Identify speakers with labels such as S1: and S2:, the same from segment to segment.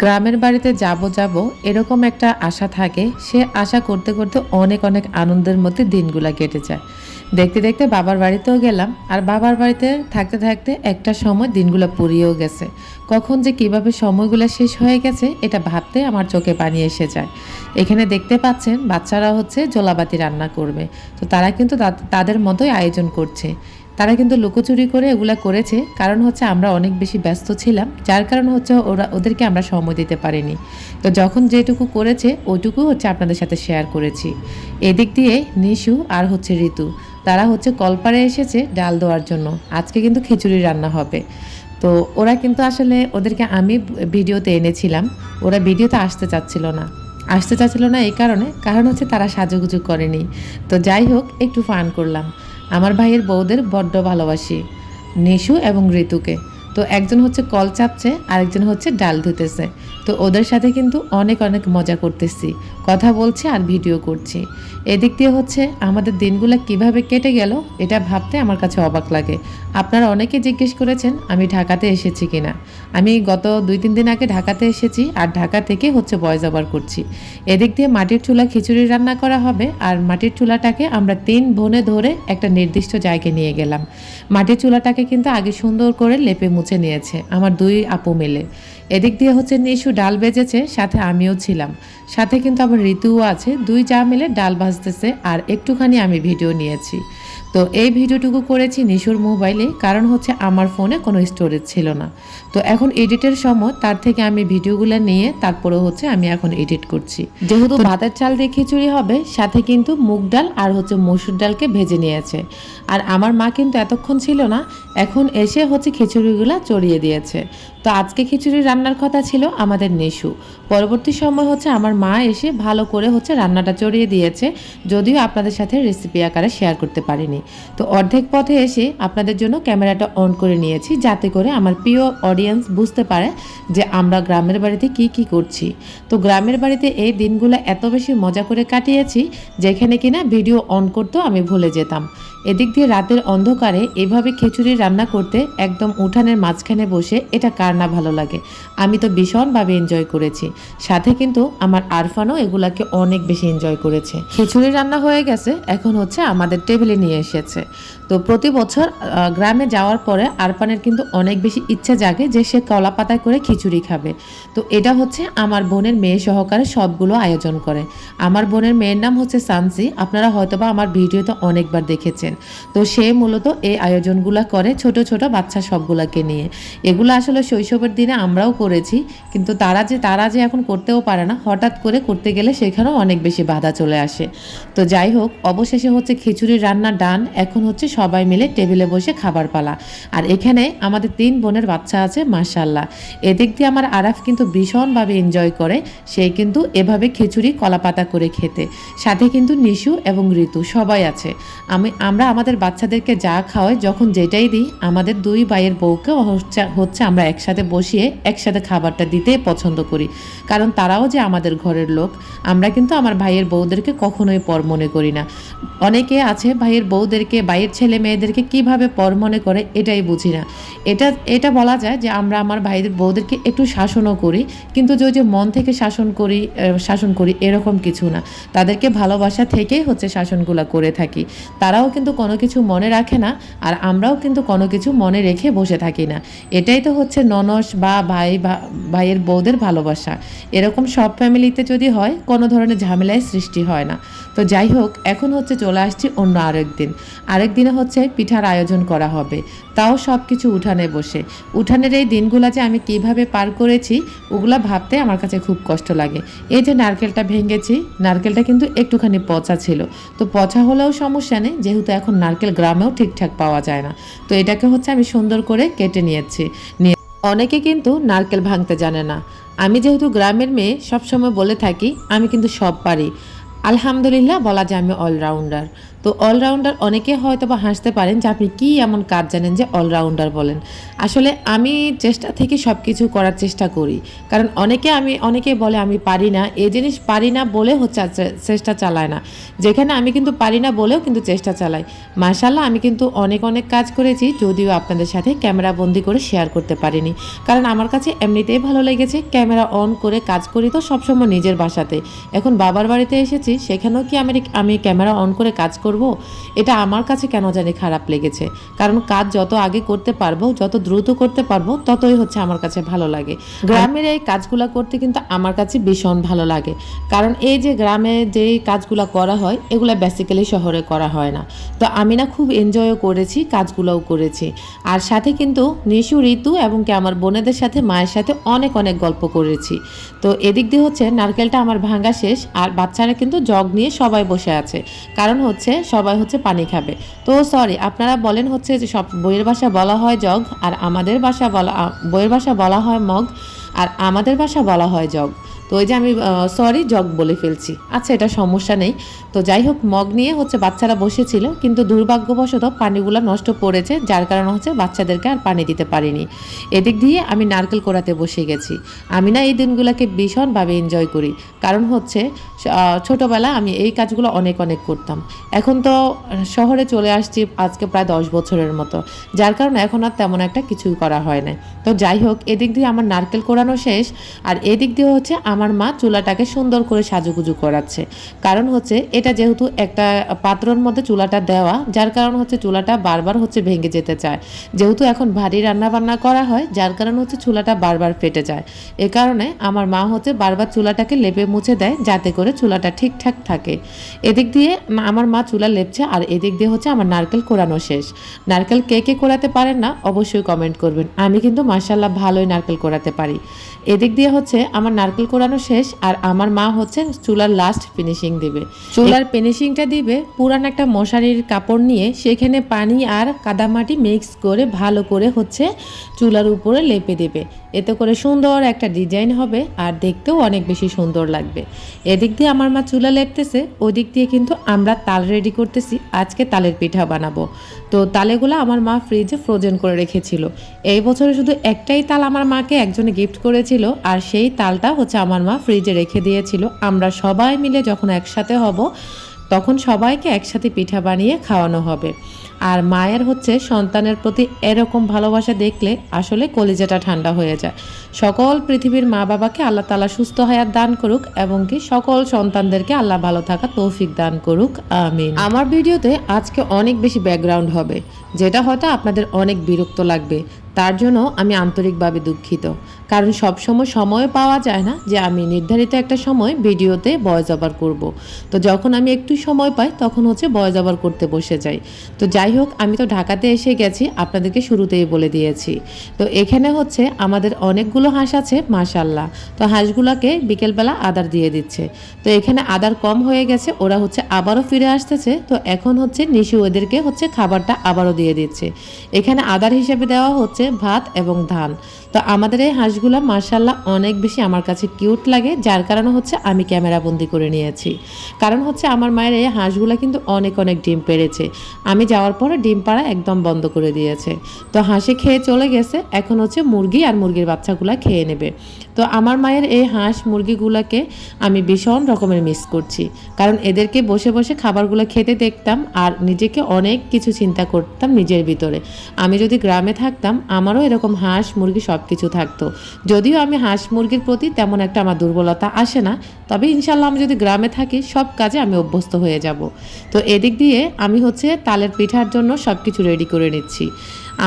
S1: গ্রামের বাড়িতে যাব যাব এরকম একটা আশা থাকে, সে আশা করতে করতে অনেক অনেক আনন্দের মধ্যে দিনগুলো কেটে যায়। দেখতে দেখতে বাবার বাড়িতেও গেলাম, আর বাবার বাড়িতে থাকতে থাকতে একটা সময় দিনগুলো পুরিয়েও গেছে। কখন যে কীভাবে সময়গুলো শেষ হয়ে গেছে, এটা ভাবতে আমার চোখে পানি এসে যায়। এখানে দেখতে পাচ্ছেন বাচ্চারা হচ্ছে জোলাবাতি রান্না করবে। তো তারা কিন্তু তাদের মতোই আয়োজন করছে। তারা কিন্তু লুকোচুরি করে এগুলা করেছে। কারণ হচ্ছে আমরা অনেক বেশি ব্যস্ত ছিলাম, যার কারণ হচ্ছে ওরা, ওদেরকে আমরা সময় দিতে পারিনি। তো যখন যেটুকু করেছে ওইটুকু হচ্ছে আপনাদের সাথে শেয়ার করেছি। এদিক দিয়ে নিশু আর হচ্ছে ঋতু, তারা হচ্ছে কলপারে এসেছে ডাল দেওয়ার জন্য। আজকে কিন্তু খিচুড়ি রান্না হবে। তো ওরা কিন্তু আসলে ওদেরকে আমি ভিডিওতে এনেছিলাম, ওরা ভিডিওতে আসতে চাচ্ছিল না। আসতে চাচ্ছিল না এই কারণে, কারণ হচ্ছে তারা সাজুগুজু করেনি। তো যাই হোক, একটু ফান করলাম। আমার ভাইয়ের বউদের বড্ড ভালোবাসি নিশু এবং ঋতুকে। তো একজন হচ্ছে কল চাপছে, আরেকজন হচ্ছে ডাল ধুতেছে। তো ওদের সাথে কিন্তু অনেক অনেক মজা করতেছি, কথা বলছি আর ভিডিও করছি। এদিক দিয়ে হচ্ছে আমাদের দিনগুলো কীভাবে কেটে গেল, এটা ভাবতে আমার কাছে অবাক লাগে। আপনারা অনেকে জিজ্ঞেস করেছেন, আমি ঢাকাতে এসেছি কিনা? আমি গত দুই তিন দিন আগে ঢাকাতে এসেছি আর ঢাকা থেকে হচ্ছে বয়স আবার করছি। এদিক দিয়ে মাটির চুলা খিচুড়ি রান্না করা হবে আর মাটির চুলাটাকে আমরা তিন বোনে ধরে একটা নির্দিষ্ট জায়গায় নিয়ে গেলাম। মাটির চুলাটাকে কিন্তু আগে সুন্দর করে লেপে মুছে নিয়েছে, আমার দুই আপু মিলে। এদিক দিয়ে হচ্ছে নিশু ডাল বেজেছে, সাথে আমিও ছিলাম। সাথে কিন্তু আবার ঋতুও আছে, দুই যা মিলে ডাল ভাজতেছে, আর একটুখানি আমি ভিডিও নিয়েছি। তো এই ভিডিওটুকু করেছি নিশুর মোবাইলে কারণ হচ্ছে আমার ফোনে কোনো স্টোরেজ ছিল না। তো এখন এডিটের সময় তার থেকে আমি ভিডিওগুলো নিয়ে তারপরে হচ্ছে আমি এখন এডিট করছি। যেহেতু ভাতের চাল দিয়ে খিচুড়ি হবে সাথে কিন্তু মুগ ডাল আর হচ্ছে মসুর ডালকে ভেজে নিয়েছে। আর আমার মা কিন্তু এতক্ষণ ছিল না এখন এসে হচ্ছে খিচুড়িগুলো চড়িয়ে দিয়েছে। তো আজকে খিচুড়ি রান্নার কথা ছিল আমাদের নেশু। পরবর্তী সময় হচ্ছে আমার মা এসে ভালো করে হচ্ছে রান্নাটা চড়িয়ে দিয়েছে যদিও আপনাদের সাথে রেসিপি আকারে শেয়ার করতে পারিনি। তো অর্ধেক পথে এসে আপনাদের জন্য ক্যামেরাটা অন করে নিয়েছি যাতে করে আমার প্রিয় অডিয়েন্স বুঝতে পারে যে আমরা গ্রামের বাড়িতে কি কি করছি। তো গ্রামের বাড়িতে এই দিনগুলো এত বেশি মজা করে কাটিয়েছি যেখানে কিনা ভিডিও অন করতেও আমি ভুলে যেতাম। এদিক দিয়ে রাতের অন্ধকারে এভাবে খিচুড়ি রান্না করতে একদম উঠানের মাঝখানে বসে এটা কার না ভালো লাগে। আমি তো ভীষণভাবে এনজয় করেছি। সাথে কিন্তু আমার আরফানও এগুলাকে অনেক বেশি এনজয় করেছে। খিচুড়ি রান্না হয়ে গেছে, এখন হচ্ছে আমাদের টেবিলে নিয়ে এসেছে। তো প্রতি বছর গ্রামে যাওয়ার পরে আরফানের কিন্তু অনেক বেশি ইচ্ছা জাগে যে সে কলা পাতায় করে খিচুড়ি খাবে। তো এটা হচ্ছে আমার বোনের মেয়ে সহকারে সবগুলো আয়োজন করে। আমার বোনের মেয়ের নাম হচ্ছে সানসি। আপনারা হয়তোবা আমার ভিডিওতে অনেকবার দেখেছেন। তো সে মূলত এই আয়োজনগুলো করে ছোট ছোট বাচ্চা সবগুলোকে নিয়ে। এগুলো আসলে শৈশবের দিনে আমরাও করেছি, কিন্তু তারা যে তারা যে এখন করতেও পারে না, হঠাৎ করে করতে গেলে সেখানেও অনেক বেশি বাধা চলে আসে। তো যাই হোক, অবশেষে হচ্ছে খিচুড়ির রান্না ডান, এখন হচ্ছে সবাই মিলে টেবিলে বসে খাবার পালা। আর এখানে আমাদের তিন বোনের বাচ্চা আছে মার্শাল্লাহ এদিক দিয়ে আমার আরাফ কিন্তু ভীষণভাবে এনজয় করে। সে কিন্তু এভাবে খিচুড়ি, কলাপাতা করে খেতে। সাথে কিন্তু নিশু এবং ঋতু সবাই আছে। আমি, আমরা আমাদের বাচ্চাদেরকে যা খাওয়াই, যখন যেটাই দিই, আমাদের দুই ভাইয়ের বউকে হচ্ছে হচ্ছে আমরা একসাথে বসিয়ে একসাথে খাবারটা দিতে পছন্দ করি। কারণ তারাও যে আমাদের ঘরের লোক, আমরা কিন্তু আমার ভাইয়ের বউদেরকে কখনোই পর মনে করি না। অনেকে আছে ভাইয়ের বউদেরকে, ভাইয়ের ছেলে মেয়েদেরকে কীভাবে পর মনে করে এটাই বুঝি না। এটা এটা বলা যায় যে আমরা আমার ভাইদের, বউদেরকে একটু শাসনও করি, কিন্তু যে যে মন থেকে শাসন করি শাসন করি, এরকম কিছু না। তাদেরকে ভালোবাসা থেকেই হচ্ছে শাসনগুলো করে থাকি। তারাও কিন্তু কোনো কিছু মনে রাখে না, আর আমরাও কিন্তু কোনো কিছু মনে রেখে বসে থাকি না। এটাই তো হচ্ছে ননস বা ভাই ভাইয়ের বউদের ভালোবাসা। এরকম সব ফ্যামিলিতে যদি হয়, কোনো ধরনের ঝামেলায় সৃষ্টি হয় না। তো যাই হোক, এখন হচ্ছে চলে আসছি অন্য আরেক দিন আরেক দিনে হচ্ছে পিঠার আয়োজন করা হবে। তাও সব কিছু উঠানে বসে। উঠানের এই দিনগুলো যে আমি কীভাবে পার করেছি, ওগুলা ভাবতে আমার কাছে খুব কষ্ট লাগে। এই যে নারকেলটা ভেঙেছি, নারকেলটা কিন্তু একটুখানি পচা ছিল। তো পচা হলেও সমস্যা নেই, যেহেতু এখন নারকেল গ্রামেও ঠিকঠাক পাওয়া যায় না। তো এটাকে হচ্ছে আমি সুন্দর করে কেটে নিয়েছি। নিয়ে অনেকে কিন্তু নারকেল ভাঙতে জানে না। আমি যেহেতু গ্রামের মেয়ে, সবসময় বলে থাকি, আমি কিন্তু সব পারি। আলহামদুলিল্লাহ বলা যায় আমি অলরাউন্ডার তো অলরাউন্ডার অনেকে হয়তো বা হাসতে পারেন যে আপনি কী এমন কাজ জানেন যে অলরাউন্ডার বলেন। আসলে আমি চেষ্টা থেকে সব কিছু করার চেষ্টা করি। কারণ অনেকে আমি, অনেকে বলে আমি পারি না। এই জিনিস পারি না বলে হচ্ছে চেষ্টা চালায় না। যেখানে আমি কিন্তু পারি না বলেও কিন্তু চেষ্টা চালাই। মার্শাল্লাহ আমি কিন্তু অনেক অনেক কাজ করেছি, যদিও আপনাদের সাথে ক্যামেরা বন্দি করে শেয়ার করতে পারিনি। কারণ আমার কাছে এমনিতেই ভালো লেগেছে, ক্যামেরা অন করে কাজ করি তো সবসময় নিজের বাসাতে। এখন বাবার বাড়িতে এসেছি, সেখানেও কি আমি আমি ক্যামেরা অন করে কাজ করব? এটা আমার কাছে কেন জানি খারাপ লেগেছে। কারণ কাজ যত আগে করতে পারব যত দ্রুত করতে পারব ততই হচ্ছে আমার কাছে ভালো লাগে। গ্রামের এই কাজগুলো করতে কিন্তু আমার কাছে ভীষণ ভালো লাগে। কারণ এই যে গ্রামে যে কাজগুলো করা হয় এগুলো বেসিক্যালি শহরে করা হয় না। তো আমি না খুব এনজয়ও করেছি কাজগুলোও করেছি। আর সাথে কিন্তু নিশু ঋতু এবং কি আমার বোনেদের সাথে মায়ের সাথে অনেক অনেক গল্প করেছি। তো এদিক দিয়ে হচ্ছে নারকেলটা আমার ভাঙা শেষ আর বাচ্চারা কিন্তু জগ নিয়ে সবাই বসে আছে। কারণ হচ্ছে সবাই হচ্ছে পানি খাবে। তো সরি আপনারা বলেন হচ্ছে যে সব বইয়ের ভাষা বলা হয় জগ, আর আমাদের ভাষা বলা, বইয়ের ভাষা বলা হয় মগ, আর আমাদের ভাষা বলা হয় জগ। তো ওই যে আমি সরি জগ বলে ফেলছি। আচ্ছা এটা সমস্যা নেই। তো যাই হোক, মগ নিয়ে হচ্ছে বাচ্চারা বসেছিল, কিন্তু দুর্ভাগ্যবশত পানিগুলো নষ্ট পড়েছে, যার কারণে হচ্ছে বাচ্চাদেরকে আর পানি দিতে পারিনি। এদিক দিয়ে আমি নারকেল কোড়াতে বসে গেছি। আমি না এই দিনগুলোকে ভীষণভাবে এনজয় করি। কারণ হচ্ছে ছোটবেলা আমি এই কাজগুলো অনেক অনেক করতাম। এখন তো শহরে চলে আসছি আজকে প্রায় দশ বছরের মতো। যার কারণে এখন আর তেমন একটা কিছুই করা হয় না তো যাই হোক, এদিক দিয়ে আমার নারকেল কোড়ানো শেষ, আর এদিক দিয়ে হচ্ছে আমার মা চুলাটাকে সুন্দর করে সাজুগুজু করাচ্ছে। কারণ হচ্ছে, এটা যেহেতু একটা পাত্রর মধ্যে চুলাটা দেওয়া, যার কারণ হচ্ছে চুলাটা বারবার হচ্ছে ভেঙে যেতে চায়। যেহেতু এখন ভারী রান্না বান্না করা হয়, যার কারণে হচ্ছে চুলাটা বারবার ফেটে যায়। এ কারণে আমার মা হচ্ছে বারবার চুলাটাকে লেপে মুছে দেয়, যাতে করে চুলাটা ঠিকঠাক থাকে। এদিক দিয়ে আমার মা চুলা লেপছে, আর এদিক দিয়ে হচ্ছে আমার নারকেল কোরানো শেষ। নারকেল কে কে কোরাতে পারেন না, অবশ্যই কমেন্ট করবেন। আমি কিন্তু মার্শাল্লাহ ভালোই নারকেল কোরাতে পারি। এদিক দিয়ে হচ্ছে আমার নারকেল কোরানো শেষ, আর আমার মা হচ্ছে চুলার লাস্ট ফিনিশিং দিবে। চুলার ফিনিশিংটা দিবে পুরান একটা মশারির কাপড় নিয়ে, সেখানে পানি আর কাদামাটি মিক্স করে ভালো করে হচ্ছে চুলার উপরে লেপে দেবে। এতে করে সুন্দর একটা ডিজাইন হবে আর দেখতেও অনেক বেশি সুন্দর লাগবে। এদিক দিয়ে আমার মা চুলা লেপতেছে, ওদিক দিয়ে কিন্তু আমরা তাল রেডি করতেছি, আজকে তালের পিঠা বানাবো। তো তালেগুলো আমার মা ফ্রিজে ফ্রোজেন করে রেখেছিল। এই বছরে শুধু একটাই তাল আমার মাকে একজনে গিফট করেছিল আর সেই তালটা হচ্ছে আমার মা ফ্রিজে রেখে দিয়েছিল। আমরা সবাই মিলে যখন একসাথে হব তখন সবাইকে একসাথে পিঠা বানিয়ে খাওয়ানো হবে। আর মায়ের হচ্ছে সন্তানের প্রতি এরকম ভালোবাসা দেখলে আসলে কলিজাটা ঠান্ডা হয়ে যায়। সকল পৃথিবীর মা বাবাকে আল্লাহ তালা সুস্থ হায়াত দান করুক এবং কি সকল সন্তানদেরকে আল্লাহ ভালো থাকা তৌফিক দান করুক। আমিন। আমার ভিডিওতে আজকে অনেক বেশি ব্যাকগ্রাউন্ড হবে, যেটা হয়তো আপনাদের অনেক বিরক্ত লাগবে। তার জন্য আমি আন্তরিকভাবে দুঃখিত। কারণ সব সময় পাওয়া যায় না যে আমি নির্ধারিত একটা সময় ভিডিওতে ভয়েস ওভার করব। তো যখন আমি একটু সময় পাই, তখন হচ্ছে ভয়েস ওভার করতে বসে যাই। তো যাই হোক আমি তো ঢাকাতে এসে গেছি, আপনাদেরকে শুরুতেই বলে দিয়েছি। তো এখানে হচ্ছে আমাদের অনেকগুলো হাঁস আছে মাশাল্লাহ তো হাঁসগুলোকে বিকেলবেলা আদার দিয়ে দিচ্ছে। তো এখানে আদার কম হয়ে গেছে, ওরা হচ্ছে আবারও ফিরে আসতেছে। তো এখন হচ্ছে নিশু ওদেরকে হচ্ছে খাবারটা আবারও দিয়ে দিচ্ছে। এখানে আদার হিসেবে দেওয়া হচ্ছে ভাত এবং ধান। তো আমাদের এই হাঁসগুলো মার্শাল্লাহ অনেক বেশি আমার কাছে কিউট লাগে, যার কারণে হচ্ছে আমি ক্যামেরা বন্দি করে নিয়েছি। কারণ হচ্ছে আমার মায়ের এই হাঁসগুলো কিন্তু অনেক অনেক ডিম পেড়েছে। আমি যাওয়ার পরে ডিম পাড়া একদম বন্ধ করে দিয়েছে। তো হাঁসে খেয়ে চলে গেছে, এখন হচ্ছে মুরগি আর মুরগির বাচ্চাগুলো খেয়ে নেবে। তো আমার মায়ের এই হাঁস মুরগিগুলোকে আমি ভীষণ রকমের মিস করছি। কারণ এদেরকে বসে বসে খাবারগুলো খেতে দেখতাম আর নিজেকে অনেক কিছু চিন্তা করতাম নিজের ভিতরে। আমি যদি গ্রামে থাকতাম, আমারও এরকম হাঁস মুরগি সব কিছু থাকতো। যদিও আমি হাঁস মুরগির প্রতি তেমন একটা আমার দুর্বলতা আসে না, তবে ইনশাল্লাহ আমি যদি গ্রামে থাকি সব কাজে আমি অভ্যস্ত হয়ে যাব। তো এদিক দিয়ে আমি হচ্ছে তালের পিঠার জন্য সব কিছু রেডি করে নিচ্ছি।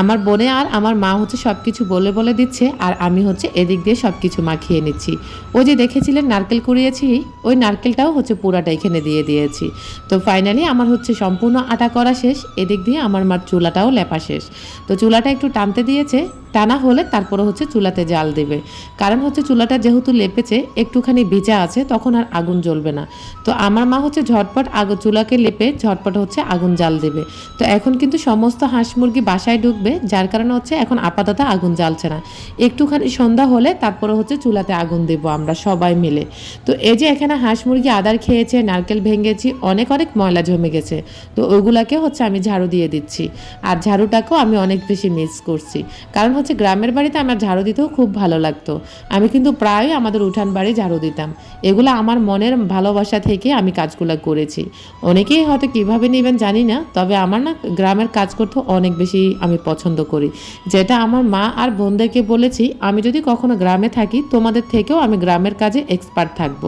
S1: আমার বোনে আর আমার মা হচ্ছে সব কিছু বলে বলে দিচ্ছে, আর আমি হচ্ছে এদিক দিয়ে সব কিছু মাখিয়ে নিচ্ছি। ওই যে দেখেছিলেন নারকেল কুড়িয়েছি, ওই নারকেলটাও হচ্ছে পুরাটা এখানে দিয়ে দিয়েছি। তো ফাইনালি আমার হচ্ছে সম্পূর্ণ আটা করা শেষ, এদিক দিয়ে আমার মার চুলাটাও লেপা শেষ। তো চুলাটা একটু টানতে দিয়েছে টানা হলে তারপরে হচ্ছে চুলাতে জাল দেবে। কারণ হচ্ছে চুলাটা যেহেতু লেপেছে, একটুখানি ভিজা আছে, তখন আর আগুন জ্বলবে না। তো আমার মা হচ্ছে ঝটপট আগ, চুলাকে লেপে ঝটপট হচ্ছে আগুন জাল দেবে। তো এখন কিন্তু সমস্ত হাঁস মুরগি বাসায় ঢুকবে উঠবে যার কারণে হচ্ছে এখন আপাতত আগুন জ্বালছে না। একটুখানি সন্ধ্যা হলে তারপরে হচ্ছে চুলাতে আগুন দেবো আমরা সবাই মিলে। তো এই যে এখানে হাঁস মুরগি আদার খেয়েছে, নারকেল ভেঙেছি, অনেক অনেক ময়লা জমে গেছে। তো ওইগুলাকে হচ্ছে আমি ঝাড়ু দিয়ে দিচ্ছি। আর ঝাড়ুটাকেও আমি অনেক বেশি মিস করছি। কারণ হচ্ছে গ্রামের বাড়িতে আমার ঝাড়ু দিতেও খুব ভালো লাগতো। আমি কিন্তু প্রায় আমাদের উঠান বাড়ি ঝাড়ু দিতাম। এগুলো আমার মনের ভালোবাসা থেকে আমি কাজগুলো করেছি। অনেকেই হয়তো কীভাবে নেবেন জানি না, তবে আমার না গ্রামের কাজ করতে অনেক বেশি আমি পছন্দ করি। যেটা আমার মা আর বোনদেরকে বলেছি, আমি যদি কখনো গ্রামে থাকি, তোমাদের থেকেও আমি গ্রামের কাজে এক্সপার্ট থাকব।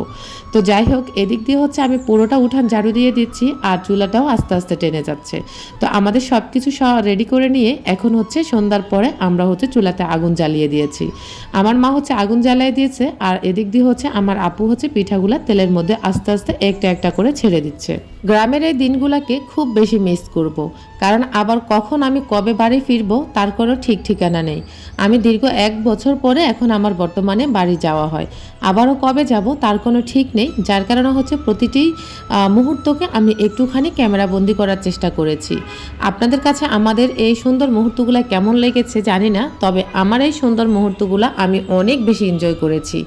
S1: তো যাই হোক, এদিক দিয়ে হচ্ছে আমি পুরোটা উঠান ঝাড়ু দিয়ে দিচ্ছি আর চুলাটাও আস্তে আস্তে টেনে যাচ্ছে। তো আমাদের সব কিছু রেডি করে নিয়ে এখন হচ্ছে সন্ধ্যার পরে আমরা হচ্ছে চুলাতে আগুন জ্বালিয়ে দিয়েছি। আমার মা হচ্ছে আগুন জ্বালিয়ে দিয়েছে আর এদিক দিয়ে হচ্ছে আমার আপু হচ্ছে পিঠাগুলা তেলের মধ্যে আস্তে আস্তে একটা একটা করে ছেড়ে দিচ্ছে। গ্রামের এই দিনগুলোকে খুব বেশি মিস করব। কারণ আবার কখন আমি কবে বাড়ি ফিরবো, তার কোনো ঠিক ঠিকানা নেই। আমি দীর্ঘ এক বছর পরে এখন আমার বর্তমানে বাড়ি যাওয়া হয়। আবারও কবে যাব তার কোনো ঠিক নেই, যার কারণে হচ্ছে প্রতিটি মুহূর্তকে আমি একটুখানি ক্যামেরা বন্দি করার চেষ্টা করেছি। আপনাদের কাছে আমাদের এই সুন্দর মুহূর্তগুলো কেমন লেগেছে জানি না, তবে আমার এই সুন্দর মুহূর্তগুলো আমি অনেক বেশি এনজয় করেছি।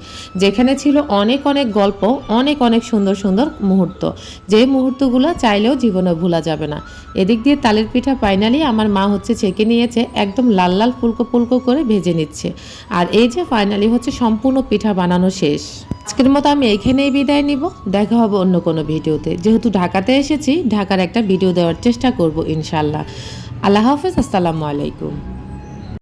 S1: যেখানে ছিল অনেক অনেক গল্প, অনেক অনেক সুন্দর সুন্দর মুহূর্ত। যে মুহূর্তগুলো চাইলেও জীবনে ভোলা যাবে না। এদিক দিয়ে তালের পিঠা ফাইনালি আমার মা হচ্ছে ছেঁকে নিয়েছে একদম লাল লাল ফুলকো ফুলকো করে ভেজে নিচ্ছে। আর এই যে ফাইনালি হচ্ছে সম্পূর্ণ পিঠা বানানো শেষ। আজকের মতো আমি এখানেই বিদায় নিব। দেখা হবে অন্য কোনো ভিডিওতে। যেহেতু ঢাকাতে এসেছি, ঢাকার একটা ভিডিও দেওয়ার চেষ্টা করব ইনশাল্লাহ আল্লাহ হাফেজ, আসসালামু আলাইকুম।